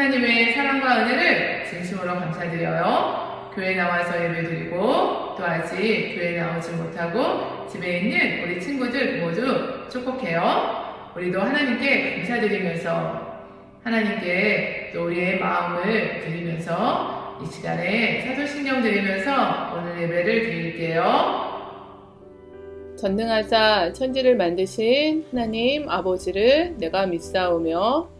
하나님의 사랑과 은혜를 진심으로 감사드려요. 교회 나와서 예배 드리고 또 아직 교회 나오지 못하고 집에 있는 우리 친구들 모두 축복해요. 우리도 하나님께 감사드리면서 하나님께 또 우리의 마음을 드리면서 이 시간에 사도신경 드리면서 오늘 예배를 드릴게요. 전능하사 천지를 만드신 하나님 아버지를 내가 믿사오며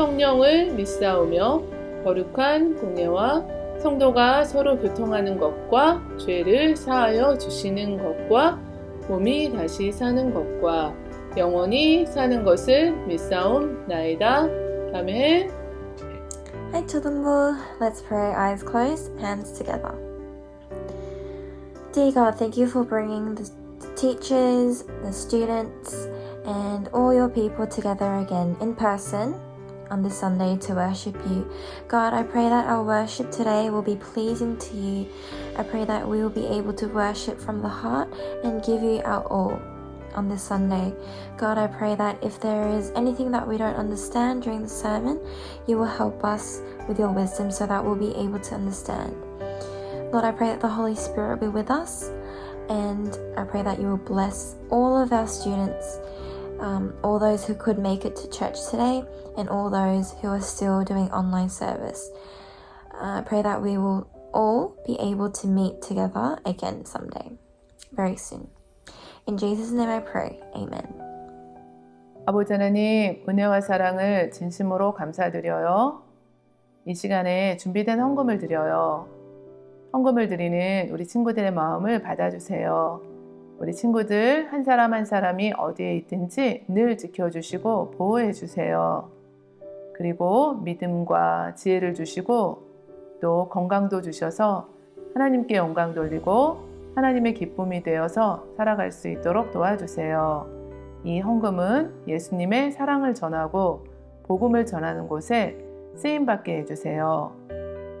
성령을 믿사오며 거룩한 공예와 성도가 서로 교통하는 것과 죄를 사하여 주시는 것과 몸이 다시 사는 것과 영원히 사는 것을 믿사옵나이다. 아멘. Hi, Childrenbull. Let's pray, eyes closed, hands together. Dear God, thank you for bringing the teachers, the students, and all your people together again in person on this Sunday to worship you. God, I pray that our worship today will be pleasing to you. I pray that we will be able to worship from the heart and give you our all on this Sunday. God, I pray that if there is anything that we don't understand during the sermon, you will help us with your wisdom so that we'll be able to understand. Lord, I pray that the Holy Spirit be with us, and I pray that you will bless all of our students, um, all those who could make it to church today, and all those who are still doing online service. Uh, I pray that we will all be able to meet together again someday, very soon. In Jesus' name I pray. Amen. 아버지 하나님, 은혜와 사랑을 진심으로 감사드려요. 이 시간에 준비된 헌금을 드려요. 헌금을 드리는 우리 친구들의 마음을 받아주세요. 우리 친구들 한 사람 한 사람이 어디에 있든지 늘 지켜주시고 보호해 주세요. 그리고 믿음과 지혜를 주시고 또 건강도 주셔서 하나님께 영광 돌리고 하나님의 기쁨이 되어서 살아갈 수 있도록 도와주세요. 이 헌금은 예수님의 사랑을 전하고 복음을 전하는 곳에 쓰임 받게 해주세요.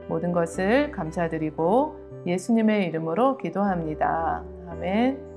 모든 것을 감사드리고 예수님의 이름으로 기도합니다. 아멘.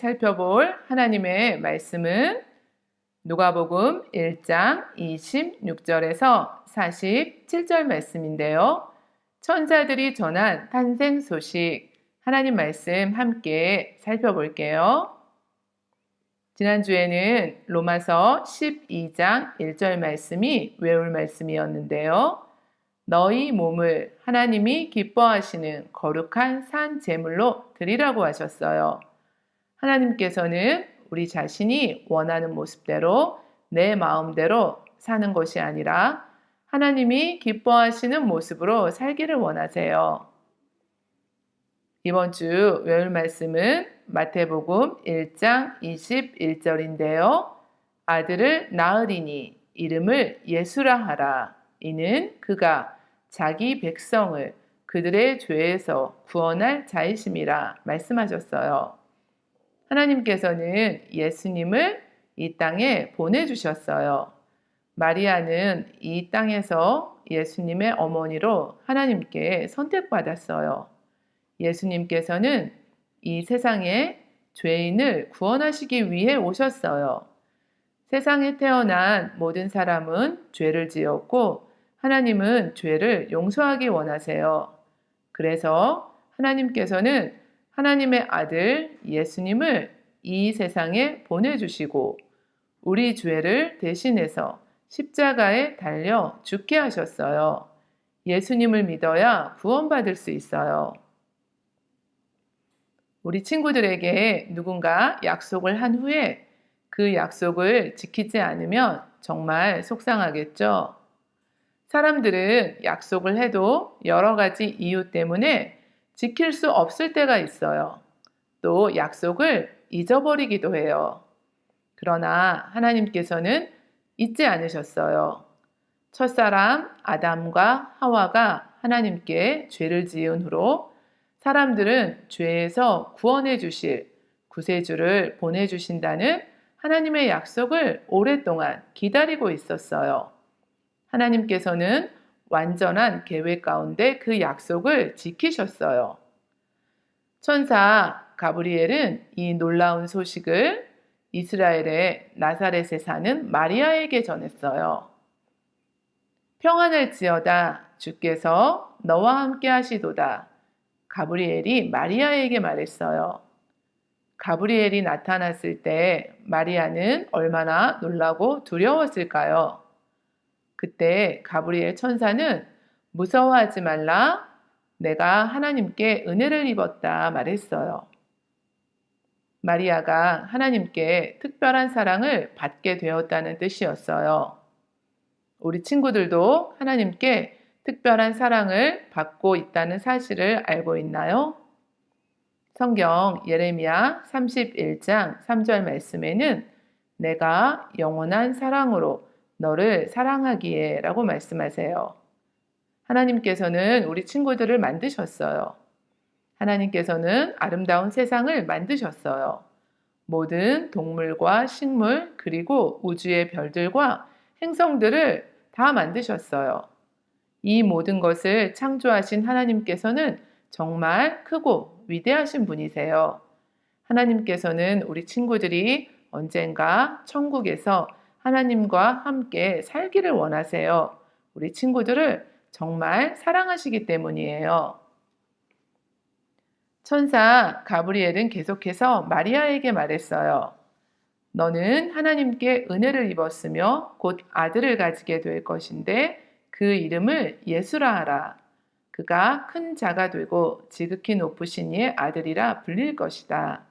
살펴볼 하나님의 말씀은 누가복음 1장 26절에서 47절 말씀인데요. 천사들이 전한 탄생 소식 하나님 말씀 함께 살펴볼게요. 지난주에는 로마서 12장 1절 말씀이 외울 말씀이었는데요. 너희 몸을 하나님이 기뻐하시는 거룩한 산 제물로 드리라고 하셨어요. 하나님께서는 우리 자신이 원하는 모습대로 내 마음대로 사는 것이 아니라 하나님이 기뻐하시는 모습으로 살기를 원하세요. 이번 주 외울 말씀은 마태복음 1장 21절인데요. 아들을 낳으리니 이름을 예수라 하라. 이는 그가 자기 백성을 그들의 죄에서 구원할 자이심이라 말씀하셨어요. 하나님께서는 예수님을 이 땅에 보내주셨어요. 마리아는 이 땅에서 예수님의 어머니로 하나님께 선택받았어요. 예수님께서는 이 세상에 죄인을 구원하시기 위해 오셨어요. 세상에 태어난 모든 사람은 죄를 지었고 하나님은 죄를 용서하기 원하세요. 그래서 하나님께서는 하나님의 아들 예수님을 이 세상에 보내주시고 우리 죄를 대신해서 십자가에 달려 죽게 하셨어요. 예수님을 믿어야 구원받을 수 있어요. 우리 친구들에게 누군가 약속을 한 후에 그 약속을 지키지 않으면 정말 속상하겠죠? 사람들은 약속을 해도 여러 가지 이유 때문에 지킬 수 없을 때가 있어요. 또 약속을 잊어버리기도 해요. 그러나 하나님께서는 잊지 않으셨어요. 첫사람 아담과 하와가 하나님께 죄를 지은 후로 사람들은 죄에서 구원해 주실 구세주를 보내주신다는 하나님의 약속을 오랫동안 기다리고 있었어요. 하나님께서는 완전한 계획 가운데 그 약속을 지키셨어요. 천사 가브리엘은 이 놀라운 소식을 이스라엘의 나사렛에 사는 마리아에게 전했어요. 평안을 지어다 주께서 너와 함께 하시도다. 가브리엘이 마리아에게 말했어요. 가브리엘이 나타났을 때 마리아는 얼마나 놀라고 두려웠을까요? 그때 가브리엘 천사는 무서워하지 말라. 내가 하나님께 은혜를 입었다 말했어요. 마리아가 하나님께 특별한 사랑을 받게 되었다는 뜻이었어요. 우리 친구들도 하나님께 특별한 사랑을 받고 있다는 사실을 알고 있나요? 성경 예레미야 31장 3절 말씀에는 내가 영원한 사랑으로 너를 사랑하기에 라고 말씀하세요. 하나님께서는 우리 친구들을 만드셨어요. 하나님께서는 아름다운 세상을 만드셨어요. 모든 동물과 식물, 그리고 우주의 별들과 행성들을 다 만드셨어요. 이 모든 것을 창조하신 하나님께서는 정말 크고 위대하신 분이세요. 하나님께서는 우리 친구들이 언젠가 천국에서 하나님과 함께 살기를 원하세요. 우리 친구들을 정말 사랑하시기 때문이에요. 천사 가브리엘은 계속해서 마리아에게 말했어요. 너는 하나님께 은혜를 입었으며 곧 아들을 가지게 될 것인데 그 이름을 예수라 하라. 그가 큰 자가 되고 지극히 높으신 이의 아들이라 불릴 것이다.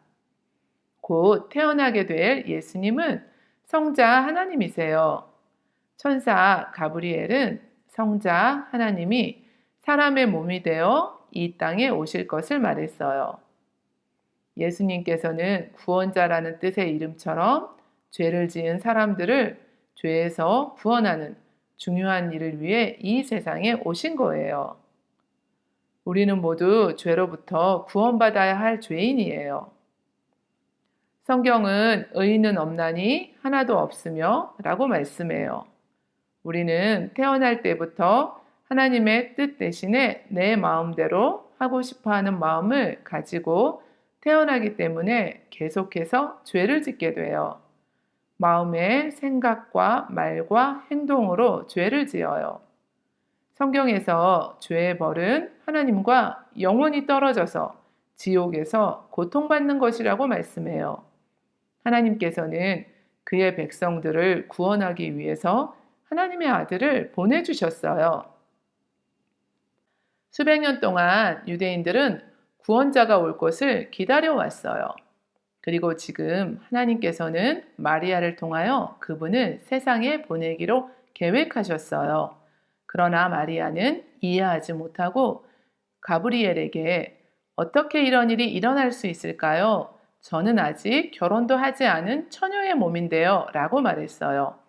곧 태어나게 될 예수님은 성자 하나님이세요. 천사 가브리엘은 성자 하나님이 사람의 몸이 되어 이 땅에 오실 것을 말했어요. 예수님께서는 구원자라는 뜻의 이름처럼 죄를 지은 사람들을 죄에서 구원하는 중요한 일을 위해 이 세상에 오신 거예요. 우리는 모두 죄로부터 구원받아야 할 죄인이에요. 성경은 의인은 없나니 하나도 없으며 라고 말씀해요. 우리는 태어날 때부터 하나님의 뜻 대신에 내 마음대로 하고 싶어 하는 마음을 가지고 태어나기 때문에 계속해서 죄를 짓게 돼요. 마음의 생각과 말과 행동으로 죄를 지어요. 성경에서 죄의 벌은 하나님과 영원히 떨어져서 지옥에서 고통받는 것이라고 말씀해요. 하나님께서는 그의 백성들을 구원하기 위해서 하나님의 아들을 보내주셨어요. 수백 년 동안 유대인들은 구원자가 올 것을 기다려왔어요. 그리고 지금 하나님께서는 마리아를 통하여 그분을 세상에 보내기로 계획하셨어요. 그러나 마리아는 이해하지 못하고 가브리엘에게 어떻게 이런 일이 일어날 수 있을까요? 저는 아직 결혼도 하지 않은 처녀의 몸인데요. 라고 말했어요.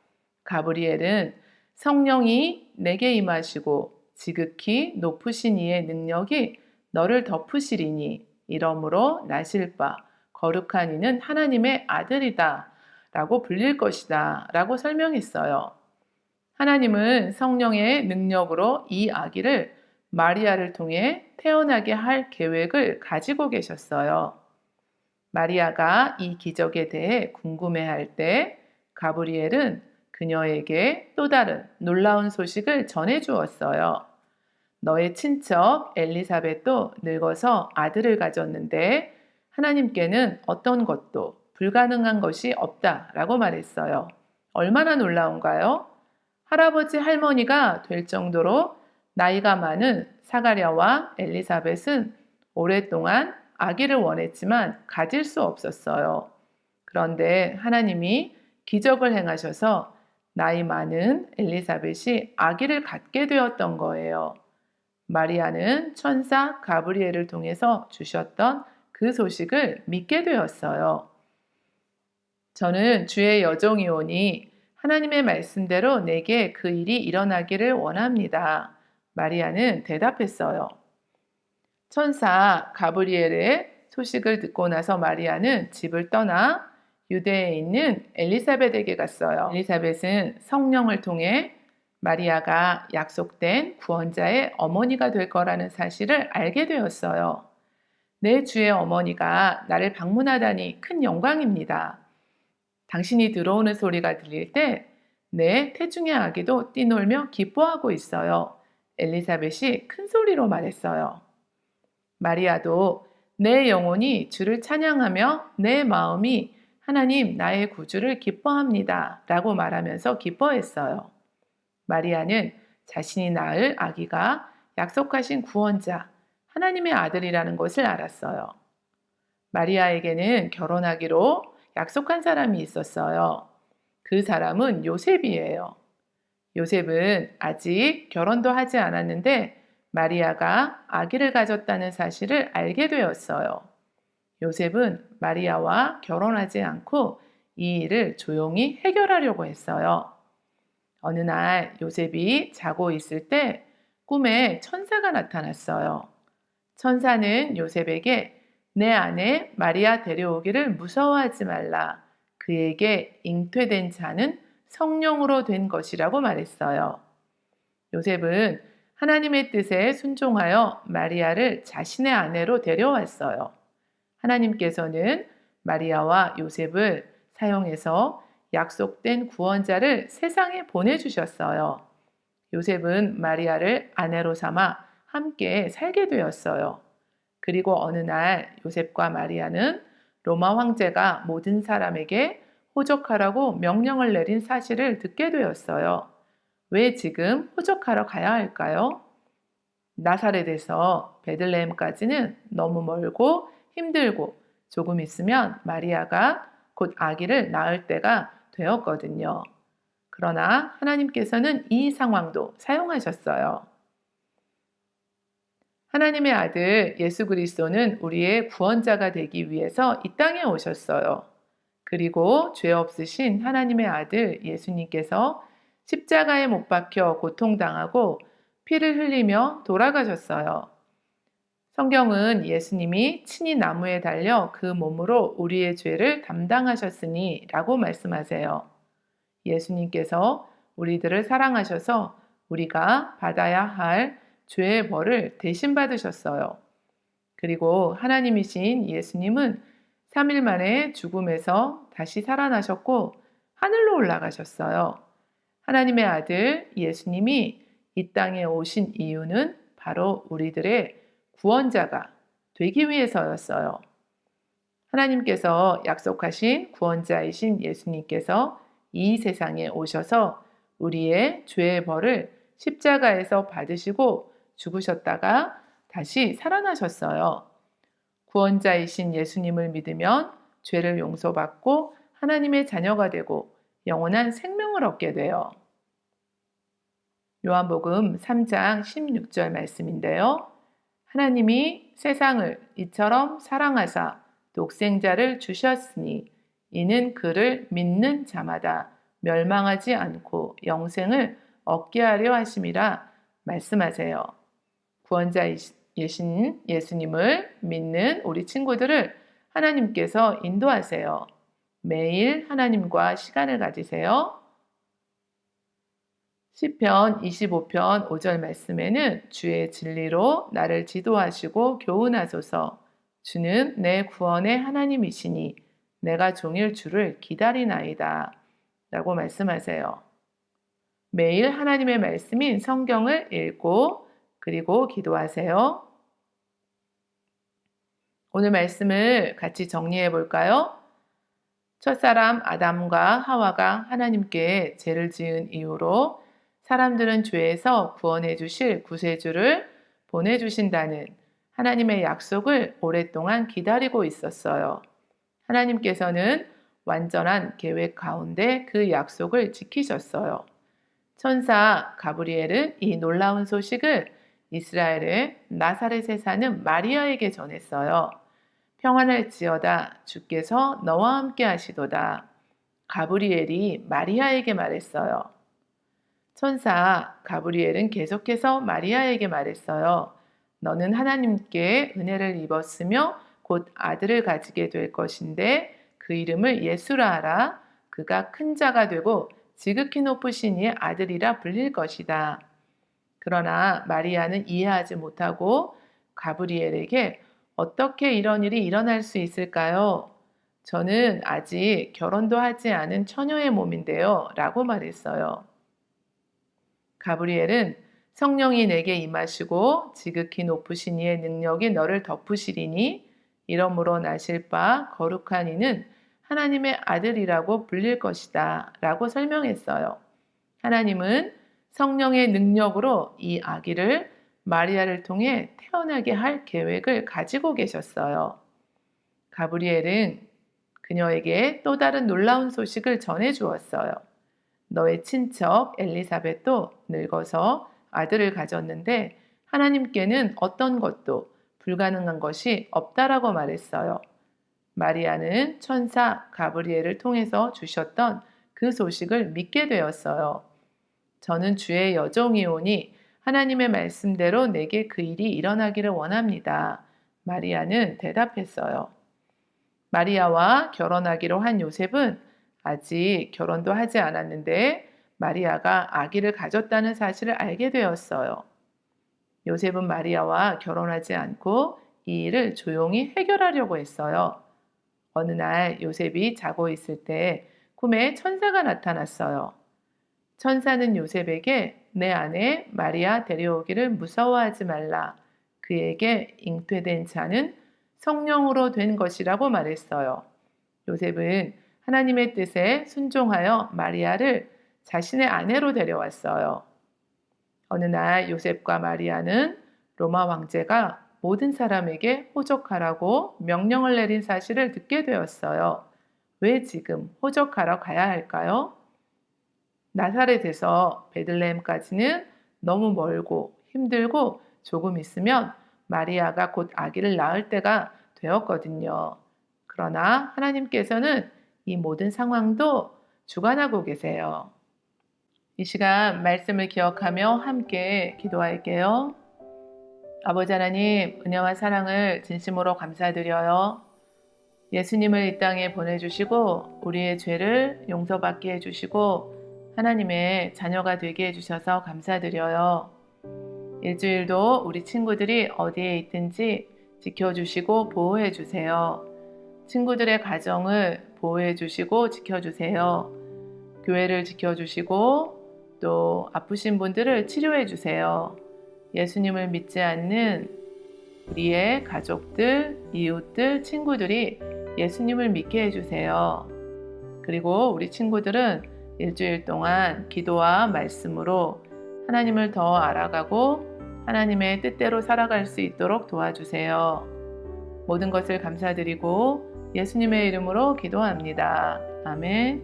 가브리엘은 성령이 내게 임하시고 지극히 높으신 이의 능력이 너를 덮으시리니 이러므로 나실 바 거룩한 이는 하나님의 아들이다 라고 불릴 것이다 라고 설명했어요. 하나님은 성령의 능력으로 이 아기를 마리아를 통해 태어나게 할 계획을 가지고 계셨어요. 마리아가 이 기적에 대해 궁금해할 때 가브리엘은 그녀에게 또 다른 놀라운 소식을 전해 주었어요. 너의 친척 엘리사벳도 늙어서 아들을 가졌는데 하나님께는 어떤 것도 불가능한 것이 없다 라고 말했어요. 얼마나 놀라운가요? 할아버지 할머니가 될 정도로 나이가 많은 사가랴와 엘리사벳은 오랫동안 아기를 원했지만 가질 수 없었어요. 그런데 하나님이 기적을 행하셔서 나이 많은 엘리사벳이 아기를 갖게 되었던 거예요. 마리아는 천사 가브리엘을 통해서 주셨던 그 소식을 믿게 되었어요. 저는 주의 여종이오니 하나님의 말씀대로 내게 그 일이 일어나기를 원합니다. 마리아는 대답했어요. 천사 가브리엘의 소식을 듣고 나서 마리아는 집을 떠나 유대에 있는 엘리사벳에게 갔어요. 엘리사벳은 성령을 통해 마리아가 약속된 구원자의 어머니가 될 거라는 사실을 알게 되었어요. 내 주의 어머니가 나를 방문하다니 큰 영광입니다. 당신이 들어오는 소리가 들릴 때 내 태중의 아기도 뛰놀며 기뻐하고 있어요. 엘리사벳이 큰 소리로 말했어요. 마리아도 내 영혼이 주를 찬양하며 내 마음이 하나님 나의 구주를 기뻐합니다. 라고 말하면서 기뻐했어요. 마리아는 자신이 낳을 아기가 약속하신 구원자, 하나님의 아들이라는 것을 알았어요. 마리아에게는 결혼하기로 약속한 사람이 있었어요. 그 사람은 요셉이에요. 요셉은 아직 결혼도 하지 않았는데 마리아가 아기를 가졌다는 사실을 알게 되었어요. 요셉은 마리아와 결혼하지 않고 이 일을 조용히 해결하려고 했어요. 어느 날 요셉이 자고 있을 때 꿈에 천사가 나타났어요. 천사는 요셉에게 내 아내 마리아 데려오기를 무서워하지 말라. 그에게 잉태된 자는 성령으로 된 것이라고 말했어요. 요셉은 하나님의 뜻에 순종하여 마리아를 자신의 아내로 데려왔어요. 하나님께서는 마리아와 요셉을 사용해서 약속된 구원자를 세상에 보내주셨어요. 요셉은 마리아를 아내로 삼아 함께 살게 되었어요. 그리고 어느 날 요셉과 마리아는 로마 황제가 모든 사람에게 호적하라고 명령을 내린 사실을 듣게 되었어요. 왜 지금 호적하러 가야 할까요? 나사렛에서 베들레헴까지는 너무 멀고 힘들고 조금 있으면 마리아가 곧 아기를 낳을 때가 되었거든요. 그러나 하나님께서는 이 상황도 사용하셨어요. 하나님의 아들 예수 그리스도는 우리의 구원자가 되기 위해서 이 땅에 오셨어요. 그리고 죄 없으신 하나님의 아들 예수님께서 십자가에 못 박혀 고통당하고 피를 흘리며 돌아가셨어요. 성경은 예수님이 친히 나무에 달려 그 몸으로 우리의 죄를 담당하셨으니 라고 말씀하세요. 예수님께서 우리들을 사랑하셔서 우리가 받아야 할 죄의 벌을 대신 받으셨어요. 그리고 하나님이신 예수님은 3일 만에 죽음에서 다시 살아나셨고 하늘로 올라가셨어요. 하나님의 아들 예수님이 이 땅에 오신 이유는 바로 우리들의 구원자가 되기 위해서였어요. 하나님께서 약속하신 구원자이신 예수님께서 이 세상에 오셔서 우리의 죄의 벌을 십자가에서 받으시고 죽으셨다가 다시 살아나셨어요. 구원자이신 예수님을 믿으면 죄를 용서받고 하나님의 자녀가 되고 영원한 생명을 얻게 돼요. 요한복음 3장 16절 말씀인데요. 하나님이 세상을 이처럼 사랑하사 독생자를 주셨으니 이는 그를 믿는 자마다 멸망하지 않고 영생을 얻게 하려 하심이라 말씀하세요. 구원자이신 예수님을 믿는 우리 친구들을 하나님께서 인도하세요. 매일 하나님과 시간을 가지세요. 시편 25편 5절 말씀에는 주의 진리로 나를 지도하시고 교훈하소서. 주는 내 구원의 하나님이시니 내가 종일 주를 기다리나이다. 라고 말씀하세요. 매일 하나님의 말씀인 성경을 읽고 그리고 기도하세요. 오늘 말씀을 같이 정리해 볼까요? 첫사람 아담과 하와가 하나님께 죄를 지은 이후로 사람들은 죄에서 구원해 주실 구세주를 보내주신다는 하나님의 약속을 오랫동안 기다리고 있었어요. 하나님께서는 완전한 계획 가운데 그 약속을 지키셨어요. 천사 가브리엘은 이 놀라운 소식을 이스라엘의 나사렛에 사는 마리아에게 전했어요. 평안할지어다 주께서 너와 함께 하시도다. 가브리엘이 마리아에게 말했어요. 천사 가브리엘은 계속해서 마리아에게 말했어요. 너는 하나님께 은혜를 입었으며 곧 아들을 가지게 될 것인데 그 이름을 예수라 하라. 그가 큰 자가 되고 지극히 높으신 이의 아들이라 불릴 것이다. 그러나 마리아는 이해하지 못하고 가브리엘에게 어떻게 이런 일이 일어날 수 있을까요? 저는 아직 결혼도 하지 않은 처녀의 몸인데요. 라고 말했어요. 가브리엘은 성령이 내게 임하시고 지극히 높으신 이의 능력이 너를 덮으시리니 이러므로 나실 바 거룩한 이는 하나님의 아들이라고 불릴 것이다. 라고 설명했어요. 하나님은 성령의 능력으로 이 아기를 마리아를 통해 태어나게 할 계획을 가지고 계셨어요. 가브리엘은 그녀에게 또 다른 놀라운 소식을 전해 주었어요. 너의 친척 엘리사벳도 늙어서 아들을 가졌는데 하나님께는 어떤 것도 불가능한 것이 없다라고 말했어요. 마리아는 천사 가브리엘을 통해서 주셨던 그 소식을 믿게 되었어요. 저는 주의 여종이오니 하나님의 말씀대로 내게 그 일이 일어나기를 원합니다. 마리아는 대답했어요. 마리아와 결혼하기로 한 요셉은 아직 결혼도 하지 않았는데 마리아가 아기를 가졌다는 사실을 알게 되었어요. 요셉은 마리아와 결혼하지 않고 이 일을 조용히 해결하려고 했어요. 어느 날 요셉이 자고 있을 때 꿈에 천사가 나타났어요. 천사는 요셉에게 내 아내 마리아 데려오기를 무서워하지 말라. 그에게 잉태된 자는 성령으로 된 것이라고 말했어요. 요셉은 하나님의 뜻에 순종하여 마리아를 자신의 아내로 데려왔어요. 어느 날 요셉과 마리아는 로마 왕제가 모든 사람에게 호적하라고 명령을 내린 사실을 듣게 되었어요. 왜 지금 호적하러 가야 할까요? 나사렛에서 베들레헴까지는 너무 멀고 힘들고 조금 있으면 마리아가 곧 아기를 낳을 때가 되었거든요. 그러나 하나님께서는 이 모든 상황도 주관하고 계세요. 이 시간 말씀을 기억하며 함께 기도할게요. 아버지 하나님, 은혜와 사랑을 진심으로 감사드려요. 예수님을 이 땅에 보내주시고, 우리의 죄를 용서받게 해주시고, 하나님의 자녀가 되게 해주셔서 감사드려요. 일주일도 우리 친구들이 어디에 있든지 지켜주시고 보호해 주세요. 친구들의 가정을 보호해 주시고 지켜주세요. 교회를 지켜주시고 또 아프신 분들을 치료해 주세요. 예수님을 믿지 않는 우리의 가족들, 이웃들, 친구들이 예수님을 믿게 해주세요. 그리고 우리 친구들은 일주일 동안 기도와 말씀으로 하나님을 더 알아가고 하나님의 뜻대로 살아갈 수 있도록 도와주세요. 모든 것을 감사드리고 예수님의 이름으로 기도합니다. 아멘.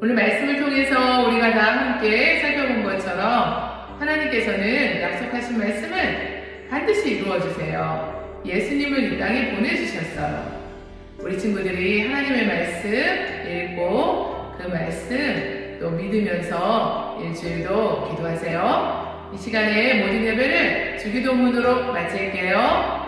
오늘 말씀을 통해서 우리가 다 함께 살펴본 것처럼 하나님께서는 약속하신 말씀을 반드시 이루어 주세요. 예수님을 이 땅에 보내주셨어요. 우리 친구들이 하나님의 말씀 읽고 그 말씀 또 믿으면서 일주일도 기도하세요. 이 시간에 모든 예배를 주기도문으로 마칠게요.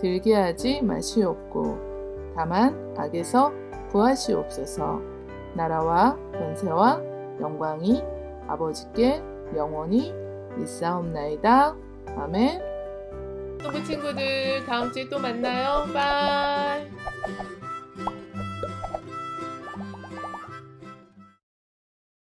들게 하지 마시옵고 다만 악에서 구하시옵소서. 나라와 권세와 영광이 아버지께 영원히 있사옵나이다. 아멘. 친구 친구들 다음 주에 또 만나요. 바이